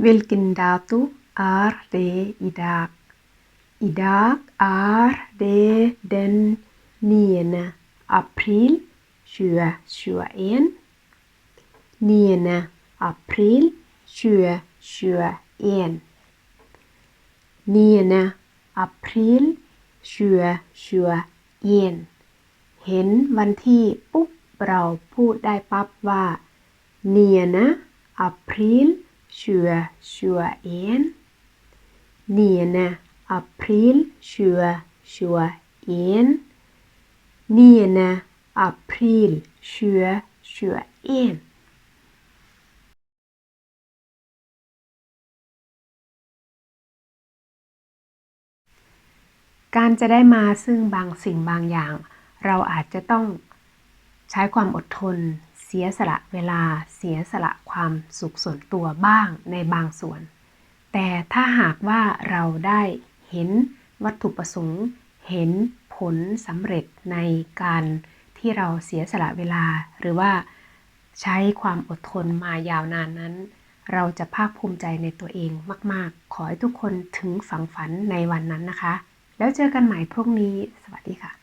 Vilken dato är det idag? Idag är det den 9 april 2021. 9 april 2021. 9 april 2021 เห็นวันที่ปุ๊บเราพูดได้ปั๊บว่า 9 april 2021 2021 9 april 2021 9 april 2021การจะได้มาซึ่งบางสิ่งบางอย่าง เราอาจจะต้องใช้ความอดทน เสียสละเวลาเสียสละความสุขส่วนตัวบ้างในบางส่วน แต่ถ้าหากว่าเราได้เห็นวัตถุประสงค์ เห็นผลสำเร็จในการที่เราเสียสละเวลา หรือว่าใช้ความอดทนมายาวนานนั้น เราจะภาคภูมิใจในตัวเองมาก ๆ ขอให้ทุกคนถึงฝังฝันในวันนั้นนะคะ แล้วเจอกันใหม่พรุ่งนี้ สวัสดีค่ะ